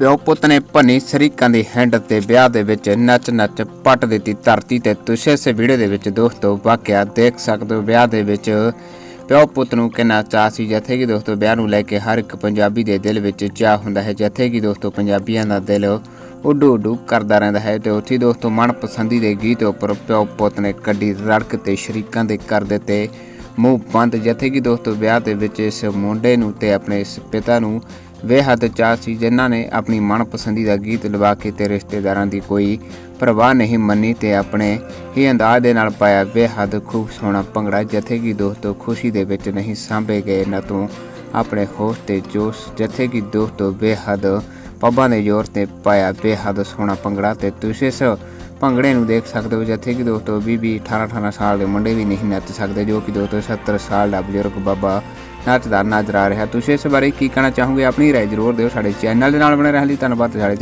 ਪਿਓ ਪੁੱਤ ਨੇ ਭੰਨੀ ਸ਼ਰੀਕਾਂ ਦੀ ਹੈਂਡ ਤੇ ਵਿਆਹ ਦੇ ਵਿੱਚ ਨੱਚ ਨੱਚ ਪੱਟ ਦਿੱਤੀ ਧਰਤੀ ਤੇ ਤੁਸੀਂ ਇਸ ਵੀਡੀਓ ਦੇ ਵਿੱਚ ਦੋਸਤੋ ਵਾਕਿਆ ਦੇਖ ਸਕਦੇ ਹੋ, ਵਿਆਹ ਦੇ ਵਿੱਚ ਪਿਓ ਪੁੱਤ ਨੂੰ ਕਿੰਨਾ ਚਾਅ ਸੀ, ਜਿੱਥੇ ਕਿ ਦੋਸਤੋ ਵਿਆਹ ਨੂੰ ਲੈ ਕੇ ਹਰ ਇੱਕ ਪੰਜਾਬੀ ਦੇ ਦਿਲ ਵਿੱਚ ਚਾਅ ਹੁੰਦਾ ਹੈ, ਜਿੱਥੇ ਕਿ ਦੋਸਤੋ ਪੰਜਾਬੀਆਂ ਦਾ ਦਿਲ ਉੱਡੂ ਉਡੂ ਕਰਦਾ ਰਹਿੰਦਾ ਹੈ ਤੇ ਉੱਥੇ ਦੋਸਤੋ ਮਨਪਸੰਦੀ ਦੇ ਗੀਤ ਉੱਪਰ ਪਿਓ ਪੁੱਤ ਨੇ ਕੱਢੀ ਰੜਕ ਤੇ ਸ਼ਰੀਕਾਂ ਦੇ ਕਰ ਦਿੱਤੇ ਮੂੰਹ ਬੰਦ ਜਿੱਥੇ ਕਿ ਦੋਸਤੋ, ਵਿਆਹ ਦੇ ਵਿੱਚ ਇਸ ਮੁੰਡੇ ਨੂੰ ਤੇ ਆਪਣੇ ਇਸ ਪਿਤਾ ਨੂੰ ਬੇਹੱਦ ਚਾਅ ਸੀ, ਜਿਨ੍ਹਾਂ ਨੇ ਆਪਣੀ ਮਨਪਸੰਦੀਦਾ ਗੀਤ ਲਵਾ ਕੇ ਤੇ ਰਿਸ਼ਤੇਦਾਰਾਂ ਦੀ ਕੋਈ ਪਰਵਾਹ ਨਹੀਂ ਮੰਨੀ ਤੇ ਆਪਣੇ ਹੀ ਅੰਦਾਜ਼ ਦੇ ਨਾਲ ਪਾਇਆ, ਬੇਹੱਦ ਖੂਬ ਸੋਹਣਾ ਭੰਗੜਾ। ਜਿੱਥੇ ਕਿ ਦੋਸਤੋ, ਖੁਸ਼ੀ ਦੇ ਵਿੱਚ ਨਹੀਂ ਸਾਂਭੇ ਗਏ ਨਾ ਤੋਂ ਆਪਣੇ ਹੋਸ਼ ਤੇ ਜੋਸ਼। ਜਿੱਥੇ ਕਿ ਦੋਸਤੋ, ਬੇਹੱਦ ਪੱਬਾਂ ਦੇ ਜ਼ੋਰ ਤੇ ਪਾਇਆ, ਬੇਹੱਦ ਸੋਹਣਾ ਭੰਗੜਾ ਤੇ ਤੁਸੀਂ ਇਸ ਭੰਗੜੇ ਨੂੰ ਦੇਖ ਸਕਦੇ ਹੋ, ਜਿੱਥੇ ਕਿ ਦੋਸਤੋ 20 20 18 18 ਸਾਲ ਦੇ ਮੁੰਡੇ ਵੀ ਨਹੀਂ ਨੱਚ ਸਕਦੇ, ਜੋ ਕਿ ਦੋਸਤੋ 70 ਸਾਲ ਦਾ ਬਜ਼ੁਰਗ ਬਾਬਾ ਨੱਚਦਾ ਨਜ਼ਰ ਆ ਰਿਹਾ। ਤੁਸੀਂ ਇਸ ਬਾਰੇ ਕੀ ਕਹਿਣਾ ਚਾਹੋਗੇ? ਆਪਣੀ ਰਾਏ ਜ਼ਰੂਰ ਦਿਓ ਸਾਡੇ ਚੈਨਲ ਦੇ ਨਾਲ ਬਣੇ ਰਹਿਣ ਲਈ। ਧੰਨਵਾਦ ਸਾਡੇ channel